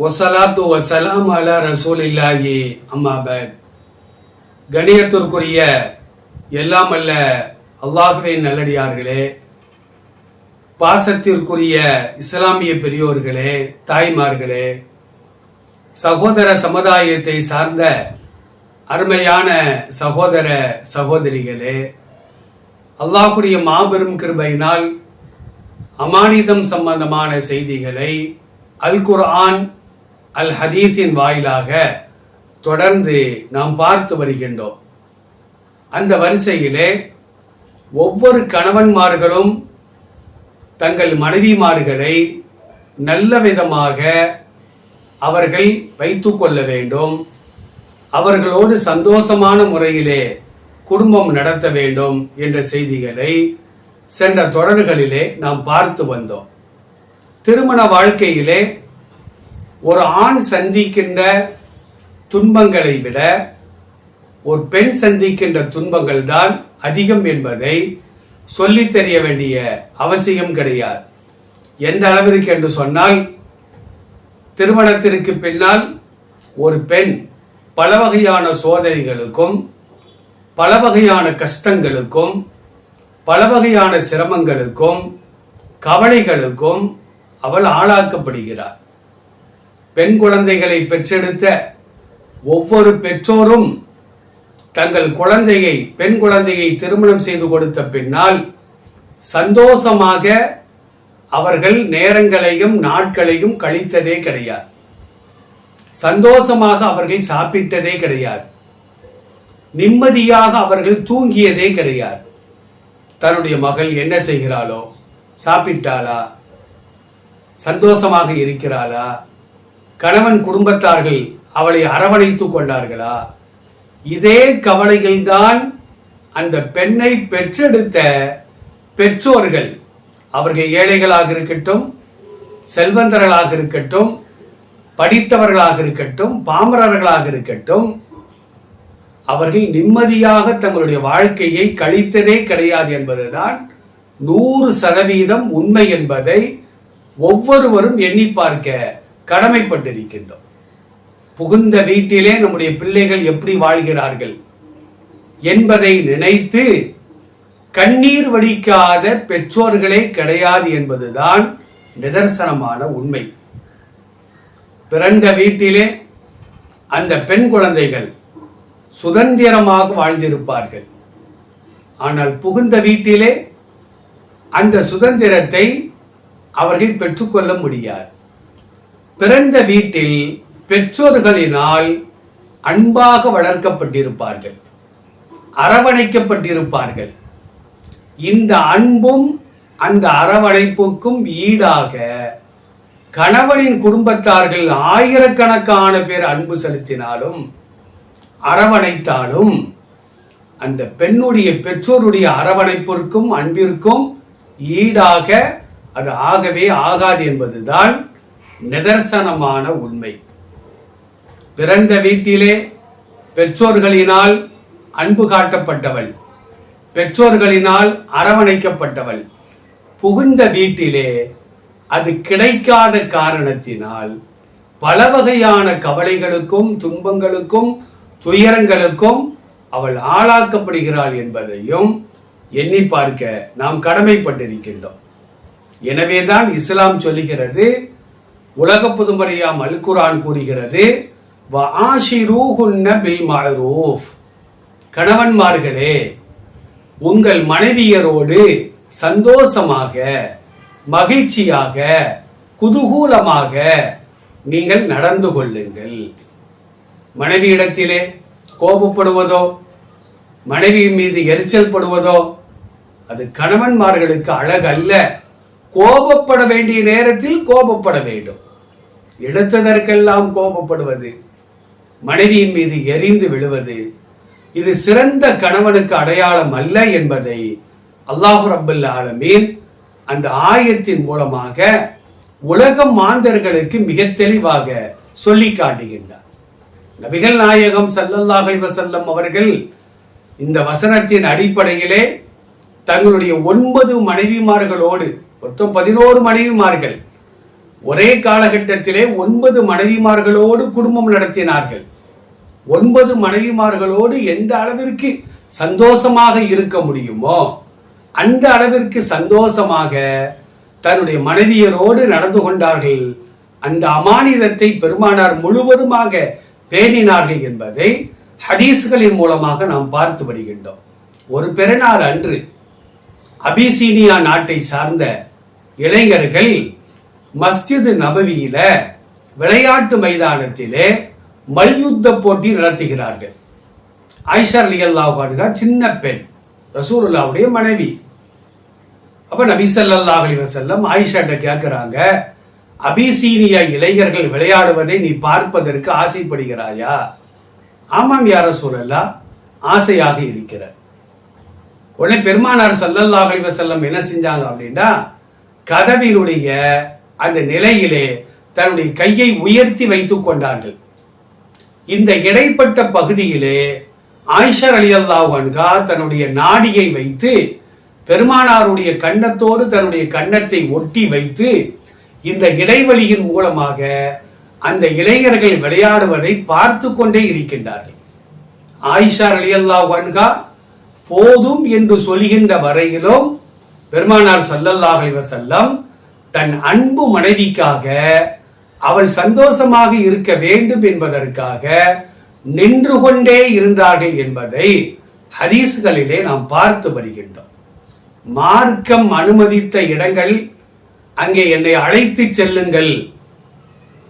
ஒசலாத்து வசலாம் அலா ரசூலில்லாஹி. அம்மாபத் கணியத்திற்குரிய எல்லாம் அல்ல அல்லாஹுவே நல்லடியார்களே பாசத்திற்குரிய இஸ்லாமிய பெரியோர்களே தாய்மார்களே சகோதர சமுதாயத்தை சார்ந்த அருமையான சகோதர சகோதரிகளே அல்லாஹுடைய மாபெரும் கிருபையினால் அமானிதம் சம்பந்தமான செய்திகளை அல் குர்ஆன் அல் ஹதீஸின் வாயிலாக தொடர்ந்து நாம் பார்த்து வருகின்றோம். அந்த வரிசையிலே ஒவ்வொரு கணவன்மார்களும் தங்கள் மனைவிமார்களை நல்ல விதமாக அவர்கள் வைத்து கொள்ள வேண்டும். அவர்களோடு சந்தோஷமான முறையிலே குடும்பம் நடத்த வேண்டும் என்ற செய்திகளை சென்ற தொடர்களிலே நாம் பார்த்து வந்தோம். திருமண வாழ்க்கையிலே ஒரு ஆண் சந்திக்கின்ற துன்பங்களை விட ஒரு பெண் சந்திக்கின்ற துன்பங்கள் தான் அதிகம் என்பதை சொல்லித் தெரிய வேண்டிய அவசியம் கிடையாது. எந்த அளவிற்கு என்று சொன்னால் திருமணத்திற்கு பின்னால் ஒரு பெண் பல வகையான சோதனைகளுக்கும் பல வகையான கஷ்டங்களுக்கும் பல வகையான சிரமங்களுக்கும் கவலைகளுக்கும் அவள் ஆளாக்கப்படுகிறார் பெண் குழந்தைகளை பெற்றெடுத்த ஒவ்வொரு பெற்றோரும் தங்கள் குழந்தையை பெண் குழந்தையை திருமணம் செய்து கொடுத்த பின்னால் சந்தோஷமாக அவர்கள் நேரங்களையும் நாட்களையும் கழித்ததே கிடையாது. சந்தோஷமாக அவர்கள் சாப்பிட்டதே கிடையாது. நிம்மதியாக அவர்கள் தூங்கியதே கிடையாது. தன்னுடைய மகள் என்ன செய்கிறாளோ சாப்பிட்டாளா சந்தோஷமாக இருக்கிறாளா கணவன் குடும்பத்தார்கள் அவளை அரவணைத்து கொண்டார்களா? இதே கவலைகள்தான் அந்த பெண்ணை பெற்றெடுத்த பெற்றோர்கள் அவர்கள் ஏழைகளாக இருக்கட்டும் செல்வந்தர்களாக இருக்கட்டும் படித்தவர்களாக இருக்கட்டும் பாமரர்களாக இருக்கட்டும் அவர்கள் நிம்மதியாக தங்களுடைய வாழ்க்கையை கழித்ததே கிடையாது என்பதுதான் நூறு சதவீதம் உண்மை என்பதை ஒவ்வொருவரும் எண்ணி பார்க்க கடமைப்பட்டிருக்கின்றோம். புகுந்த வீட்டிலே நம்முடைய பிள்ளைகள் எப்படி வாழ்கிறார்கள் என்பதை நினைத்து கண்ணீர் வடிக்காத பெற்றோர்களே கிடையாது என்பதுதான் நிதர்சனமான உண்மை. பிறந்த வீட்டிலே அந்த பெண் குழந்தைகள் சுதந்திரமாக வாழ்ந்திருப்பார்கள். ஆனால் புகுந்த வீட்டிலே அந்த சுதந்திரத்தை அவர்கள் பெற்றுக்கொள்ள முடியாது. பிறந்த வீட்டில் பெற்றோர்களினால் அன்பாக வளர்க்கப்பட்டிருப்பார்கள் அரவணைக்கப்பட்டிருப்பார்கள். இந்த அன்பும் அந்த அரவணைப்புக்கும் ஈடாக கணவனின் குடும்பத்தார்கள் ஆயிரக்கணக்கான பேர் அன்பு செலுத்தினாலும் அரவணைத்தாலும் அந்த பெண்ணுடைய பெற்றோருடைய அரவணைப்பிற்கும் அன்பிற்கும் ஈடாக அது ஆகவே ஆகாது என்பதுதான் நிதர்சனமான உண்மை. பிறந்த வீட்டிலே பெற்றோர்களினால் அன்பு காட்டப்பட்டவள். பெற்றோர்களினால் அரவணைக்கப்பட்டவள். புகுந்த வீட்டிலே அது கிடைக்காத காரணத்தினால் பல வகையான கவலைகளுக்கும் துன்பங்களுக்கும் துயரங்களுக்கும் அவள் ஆளாக்கப்படுகிறாள் என்பதையும் எண்ணி பார்க்க நாம் கடமைப்பட்டிருக்கின்றோம். எனவேதான் இஸ்லாம் சொல்லுகிறது உலக புதுமறையாம் அல் குரான் கூறுகிறது பில் மஅரூஃப் கணவன்மார்களே உங்கள் மனைவியரோடு சந்தோஷமாக மகிழ்ச்சியாக குதூகூலமாக நீங்கள் நடந்து கொள்ளுங்கள். மனைவியிடத்திலே கோபப்படுவதோ மனைவி மீது எரிச்சல் படுவதோ அது கணவன்மார்களுக்கு அழகல்ல. கோபப்பட வேண்டிய நேரத்தில் கோபப்பட வேண்டும். எடுத்ததற்கெல்லாம் கோபப்படுவது மனைவியின் மீது எரிந்து விழுவது இது சிறந்த கணவனுக்கு அடையாளம் அல்ல என்பதை அல்லாஹு ரபுல்ல ஆலமீன் அந்த ஆயத்தின் மூலமாக உலக மாந்தர்களுக்கு மிக தெளிவாக சொல்லி காட்டுகின்றார். நபிகள் நாயகம் சல்லல்லாஹி வசல்லம் அவர்கள் இந்த வசனத்தின் அடிப்படையிலே தங்களுடைய ஒன்பது மனைவிமார்களோடு மொத்தம் பதினோரு மனைவிமார்கள். ஒரே காலகட்டத்திலே ஒன்பது மனைவிமார்களோடு குடும்பம் நடத்தினார்கள். ஒன்பது மனைவிமார்களோடு எந்த அளவிற்கு சந்தோஷமாக இருக்க முடியுமோ அந்த அளவிற்கு சந்தோஷமாக தன்னுடைய மனைவியரோடு நடந்து கொண்டார்கள். அந்த அமானிதத்தை பெருமானார் முழுவதுமாக பேணினார்கள் என்பதை ஹதீஸ்களின் மூலமாக நாம் பார்த்து வருகின்றோம். ஒரு பிறநாள் அன்று அபிசீனியா நாட்டை சார்ந்த இளைஞர்கள் மஸ்ஜிது நபவியில விளையாட்டு மைதானத்திலே மல்யுத்த போட்டி நடத்துகிறார்கள். ஐஷா அலி அல்லாஹா சின்ன பெண் ரசூலுல்லாவுடைய மனைவி. அப்ப நபி சல்லாஹ் அலி வசல்லம் ஆயிஷாட்ட கேட்கிறாங்க அபிசீனிய இளைஞர்கள் விளையாடுவதை நீ பார்ப்பதற்கு ஆசைப்படுகிறாயா? ஆமாம் யார சூழல்லா ஆசையாக இருக்கிற உடனே பெருமானார் சல்லல்லாஹ் அலி வசல்லம் என்ன செஞ்சாங்க அப்படின்னா கதவினுடைய அந்த நிலையிலே தன்னுடைய கையை உயர்த்தி வைத்துக் கொண்டார்கள். இந்த இடைப்பட்ட பகுதியிலே ஆயிஷர் அலி அன்ஹா தன்னுடைய நாடியை வைத்து பெருமானாருடைய கன்னத்தோடு தன்னுடைய கன்னத்தை ஒட்டி வைத்து இந்த இடைவெளியின் மூலமாக அந்த இளைஞர்கள் விளையாடுவதை பார்த்து கொண்டே இருக்கின்றார்கள். ஆயிஷா அலி அன்ஹா போதும் என்று சொல்கின்ற வரையிலும் பெருமானார் சல்லல்லாஹ் செல்லம் தன் அன்பு மனைவிக்காக அவள் சந்தோஷமாக இருக்க வேண்டும் என்பதற்காக நின்று கொண்டே இருந்தார்கள் என்பதை ஹதீஸ்களிலே நாம் பார்த்து வருகின்றோம். மார்க்கம் அனுமதித்த இடங்கள் அங்கே என்னை அழைத்து செல்லுங்கள்.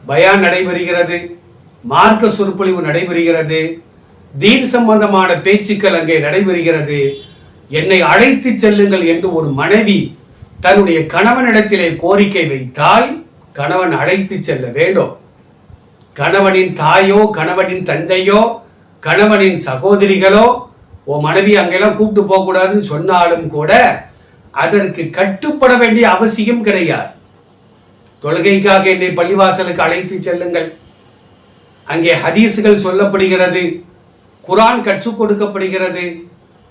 பயான் நடைபெறுகிறது மார்க்க சொற்பொழிவு நடைபெறுகிறது தீன் சம்பந்தமான பேச்சுக்கள் அங்கே நடைபெறுகிறது. என்னை அழைத்து செல்லுங்கள் என்று ஒரு மனைவி தன்னுடைய கணவனிடத்திலே கோரிக்கை வைத்தால் கணவன் அழைத்து செல்ல வேண்டும். கணவனின் தாயோ கணவனின் தந்தையோ கணவனின் சகோதரிகளோ உன் மனைவி அங்கெல்லாம் கூப்பிட்டு போகக்கூடாதுன்னு சொன்னாலும் கூட அதற்கு கட்டுப்பட வேண்டிய அவசியம் கிடையாது. தொழுகைக்காக என்னை பள்ளிவாசலுக்கு அழைத்து செல்லுங்கள். அங்கே ஹதீஸுகள் சொல்லப்படுகிறது குரான் கற்றுக் கொடுக்கப்படுகிறது.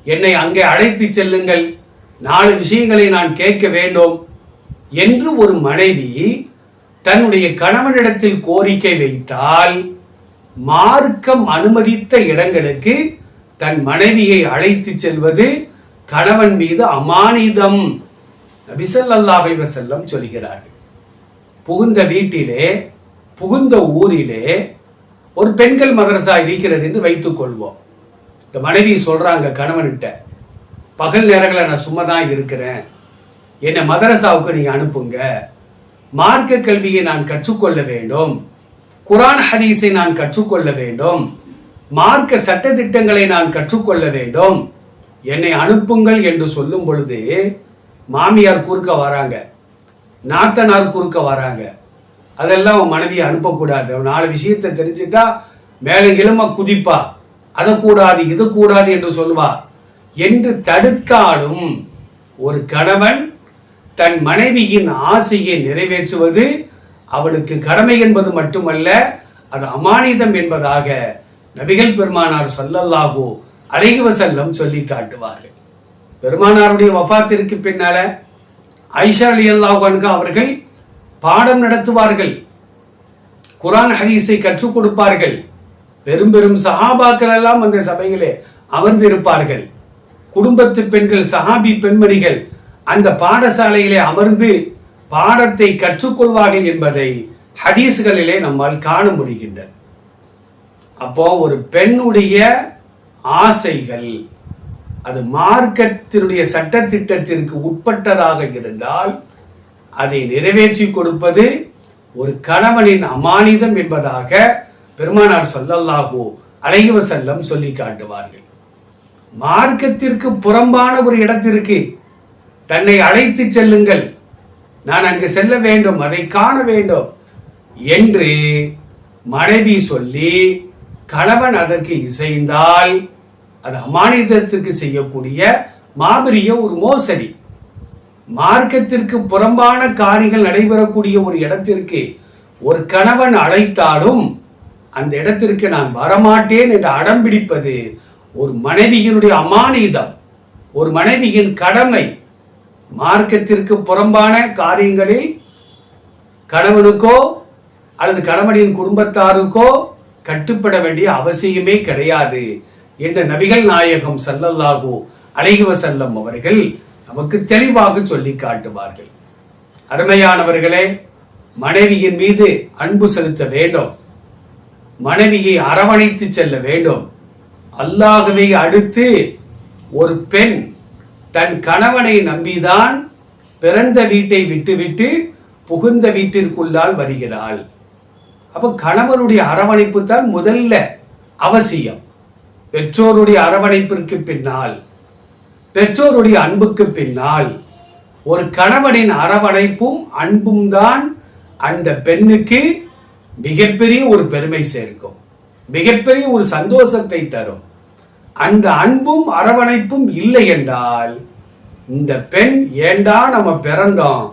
என்னை அங்கே அழைத்து செல்லுங்கள். நாலு விஷயங்களை நான் கேட்க வேண்டும். என்று ஒரு மனைவி தன்னுடைய கணவனிடத்தில் கோரிக்கை வைத்தால் மார்க்கம் அனுமதித்த இடங்களுக்கு தன் மனைவியை அழைத்து செல்வது கணவன் மீது அமானிதம். நபிசல்லாஹ் அலைஹி சொல்கிறார்கள். புகுந்த வீட்டிலே புகுந்த ஊரிலே ஒரு பெண்கள் மதரசா இருக்கிறது என்று வைத்துக் கொள்வோம். இந்த மனைவி சொல்கிறாங்க கணவன்கிட்ட பகல் நேரங்களில் நான் சும்மா தான் இருக்கிறேன். என்னை மதரசாவுக்கு நீங்கள் அனுப்புங்க. மார்க்க கல்வியை நான் கற்றுக்கொள்ள வேண்டும். குரான் ஹதீஸை நான் கற்றுக்கொள்ள வேண்டும். மார்க்க சட்ட திட்டங்களை நான் கற்றுக்கொள்ள வேண்டும். என்னை அனுப்புங்கள் என்று சொல்லும் பொழுது மாமியார் குறுக்க வராங்க. நாத்தனார் குறுக்க வராங்க. அதெல்லாம் உன் மனைவியை அனுப்பக்கூடாது. அவன் நாலு விஷயத்தை தெரிஞ்சுட்டா மேலே இளம குதிப்பா. அதை கூடாது இது கூடாது என்று சொல்வா என்று தடுத்தாலும் ஒரு கணவன் தன் மனைவியின் ஆசையை நிறைவேற்றுவது அவளுக்கு கடமை என்பது மட்டுமல்ல அது அமானிதம் என்பதாக நபிகள் பெருமானார் சொல்லல்லாகோ அலைஹி செல்லம் சொல்லி காட்டுவார்கள். பெருமானாருடைய வஃபாத்திற்கு பின்னால ஐஷா அலி அன்ஹா அவர்கள் பாடம் நடத்துவார்கள். குரான் ஹரீஸை கற்றுக் கொடுப்பார்கள். பெரும் பெரும் சஹாபாக்கள் எல்லாம் அந்த சபையிலே அமர்ந்திருப்பார்கள் குடும்பத்து பெண்கள் சஹாபி பெண்மணிகள் அந்த பாடசாலையிலே அமர்ந்து பாடத்தை கற்றுக்கொள்வார்கள் என்பதை ஹதீஸ்களிலே நம்மால் காண முடிகின்றது அப்போ ஒரு பெண்ணுடைய ஆசைகள் அது மார்க்கத்தினுடைய சட்டத்திட்டத்திற்கு உட்பட்டதாக இருந்தால் அதை நிறைவேற்றி கொடுப்பது ஒரு கணவனின் அமானிதம் என்பதாக பெருமானார் சொல்லல்லாகோ அலைஹி செல்லம் சொல்லி காட்டுவார்கள். மார்க்கத்திற்கு புறம்பான ஒரு இடத்திற்கு தன்னை அழைத்து செல்லுங்கள். நான் அங்கு செல்ல வேண்டும் அதை காண வேண்டும் என்று மனைவி சொல்லி கணவன் அதற்கு இசைந்தால் அது அமானிதத்திற்கு செய்யக்கூடிய மாபெரிய ஒரு மோசடி. மார்க்கத்திற்கு புறம்பான காரியங்கள் நடைபெறக்கூடிய ஒரு இடத்திற்கு ஒரு கணவன் அழைத்தாலும் அந்த இடத்திற்கு நான் வரமாட்டேன் என்று அடம்பிடிப்பது ஒரு மனைவியினுடைய அமானிதம் ஒரு மனைவியின் கடமை. மார்க்கத்திற்கு புறம்பான காரியங்களில் கணவனுக்கோ அல்லது கணவனின் குடும்பத்தாருக்கோ கட்டுப்பட வேண்டிய அவசியமே கிடையாது என்ற நபிகள் நாயகம் சல்லல்லாஹூ அழகிவ செல்லம் அவர்கள் நமக்கு தெளிவாக சொல்லி காட்டுவார்கள். அருமையானவர்களே மனைவியின் மீது அன்பு செலுத்த வேண்டும். மனைவியை அரவணைத்து செல்ல வேண்டும். அல்லாகவே அடுத்து ஒரு பெண் தன் கணவனை நம்பிதான் பிறந்த வீட்டை விட்டுவிட்டு புகுந்த வீட்டிற்குள்ளால் வருகிறாள். அப்போ கணவனுடைய அரவணைப்பு தான் முதல்ல அவசியம். பெற்றோருடைய அரவணைப்பிற்கு பின்னால் பெற்றோருடைய அன்புக்கு பின்னால் ஒரு கணவனின் அரவணைப்பும் அன்பும் தான் அந்த பெண்ணுக்கு மிகப்பெரிய ஒரு பெருமை சேர்க்கும். மிகப்பெரிய ஒரு சந்தோஷத்தை தரும். அந்த அன்பும் அரவணைப்பும் இல்லை என்றால் இந்த பெண் ஏண்டா நம்ம பிறந்தோம்?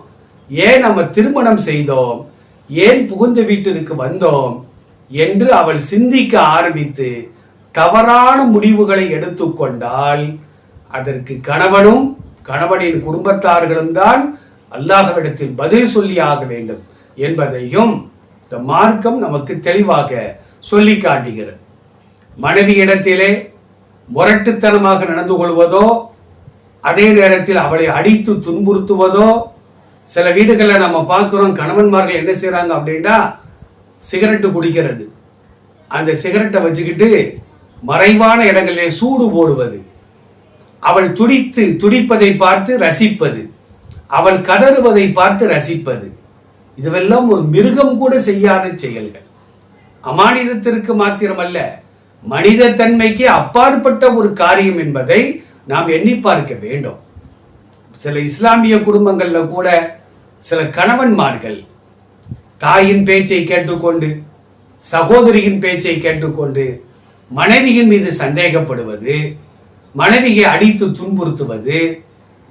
ஏன் நம்ம திருமணம் செய்தோம்? ஏன் புகுந்த வீட்டிற்கு வந்தோம்? என்று அவள் சிந்திக்க ஆரம்பித்து தவறான முடிவுகளை எடுத்துக்கொண்டால் அதற்கு கணவனும் கணவனின் குடும்பத்தார்களும் தான் அல்லாஹவிடத்தில் பதில் சொல்லி ஆக வேண்டும் என்பதையும் இந்த மார்க்கம் நமக்கு தெளிவாக சொல்லி காட்டுகிறது. மனைவி இடத்திலே முரட்டுத்தனமாக நடந்து கொள்வதோ அதே நேரத்தில் அவளை அடித்து துன்புறுத்துவதோ சில வீடுகளில் நம்ம பார்க்குறோம் கணவன்மார்கள் என்ன செய்கிறாங்க அப்படின்னா சிகரெட்டு குடிக்கிறது. அந்த சிகரெட்டை வச்சுக்கிட்டு மறைவான இடங்களிலே சூடு போடுவது. அவள் துடித்து துடிப்பதை பார்த்து ரசிப்பது. அவள் கதறுவதை பார்த்து ரசிப்பது. இதுவெல்லாம் ஒரு மிருகம் கூட செய்யாத செயல்கள். அமானிதத்திற்கு மாத்திரமல்ல மனித தன்மைக்கு அப்பாற்பட்ட ஒரு காரியம் என்பதை நாம் எண்ணி பார்க்க வேண்டும். சில இஸ்லாமிய குடும்பங்களில் கூட சில கணவன்மார்கள் தாயின் பேச்சை கேட்டுக்கொண்டு சகோதரியின் பேச்சை கேட்டுக்கொண்டு மனைவியின் மீது சந்தேகப்படுவது மனைவியை அடித்து துன்புறுத்துவது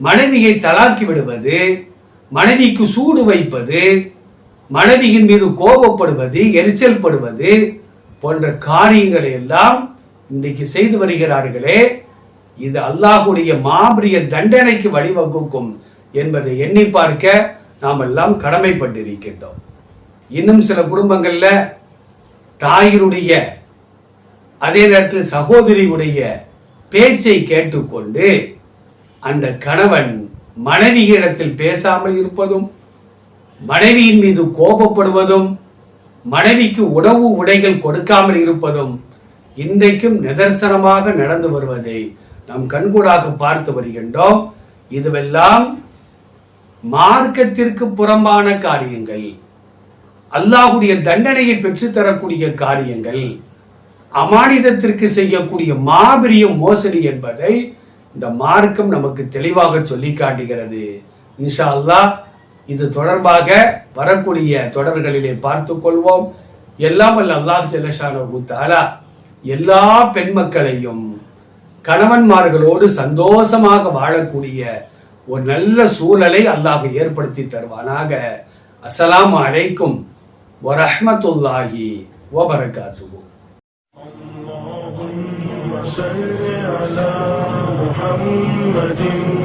மனைவியை தலாக்கி விடுவது மனைவிக்கு சூடு வைப்பது மனைவியின் மீது கோபப்படுவது எரிச்சல் படுவது போன்ற காரியங்களை எல்லாம் இன்றைக்கு செய்து வருகிறார்களே இது அல்லாஹுடைய மாபெரிய தண்டனைக்கு வழிவகுக்கும் என்பதை எண்ணி பார்க்க நாம் எல்லாம் கடமைப்பட்டிருக்கின்றோம். இன்னும் சில குடும்பங்களில் தாயினுடைய அதே நேரத்தில் சகோதரியுடைய பேச்சை கேட்டுக்கொண்டு அந்த கணவன் மனைவியிடத்தில் பேசாமல் இருப்பதும் மனைவியின் மீது கோபப்படுவதும் மனைவிக்கு உணவு உடைகள் கொடுக்காமல் இருப்பதும் இன்றைக்கும் நிதர்சனமாக நடந்து வருவதை நாம் கண்கூடாக பார்த்து வருகின்றோம். இதுவெல்லாம் மார்க்கத்திற்கு புறம்பான காரியங்கள். அல்லாஹுடைய தண்டனையை பெற்றுத்தரக்கூடிய காரியங்கள். அமானிதத்திற்கு செய்யக்கூடிய மாபெரிய மோசடி என்பதை இந்த மார்க்கம் நமக்கு தெளிவாக சொல்லி காட்டுகிறது. இன்ஷா அல்லாஹ் இது தொடர்பாக வரக்கூடிய தொடர்களிலே பார்த்து கொள்வோம் எல்லாம் வல்ல அல்லாஹ் ஜல்லஷானு தாலா எல்லா பெண் மக்களையும் கணவன்மார்களோடு சந்தோஷமாக வாழக்கூடிய ஒரு நல்ல சூழலை அல்லாஹ் ஏற்படுத்தி தருவானாக அஸ்ஸலாமு அலைக்கும் வரஹ்மத்துல்லாஹி வபரகாத்துஹு اللهم صل على محمد وآل